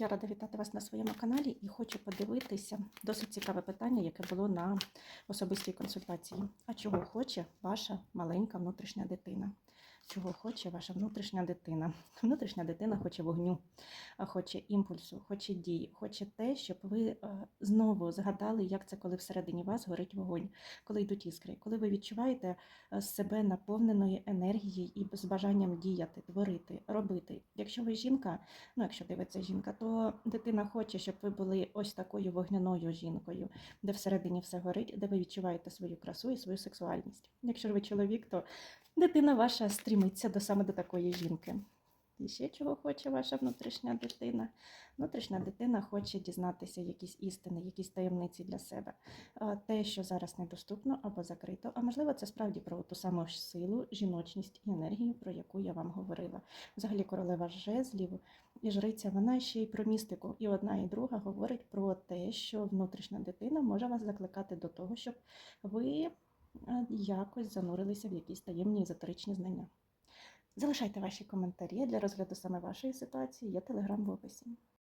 Я рада вітати вас на своєму каналі і хочу подивитися досить цікаве питання, яке було на особистій консультації. А чого хоче ваша маленька внутрішня дитина? Чого хоче ваша внутрішня дитина? Внутрішня дитина хоче вогню, хоче імпульсу, хоче дії, хоче те, щоб ви е, знову згадали, як це, коли всередині вас горить вогонь, коли йдуть іскри, коли ви відчуваєте е, себе наповненою енергією і з бажанням діяти, творити, робити. Якщо ви жінка, ну якщо дивиться жінка, то дитина хоче, щоб ви були ось такою вогняною жінкою, де всередині все горить, де ви відчуваєте свою красу і свою сексуальність. Якщо ви чоловік, то дитина ваша стрімиться до саме до такої жінки. І ще чого хоче ваша внутрішня дитина? Внутрішня дитина хоче дізнатися якісь істини, якісь таємниці для себе. Те, що зараз недоступно або закрито. А можливо, це справді про ту саму силу, жіночність і енергію, про яку я вам говорила. Взагалі, королева жезлів і жриця, вона ще й про містику. І одна, і друга говорить про те, що внутрішня дитина може вас закликати до того, щоб ви е, якось занурилися в якісь таємні езотеричні знання. Залишайте ваші коментарі для розгляду саме вашої ситуації. Є телеграм в описі.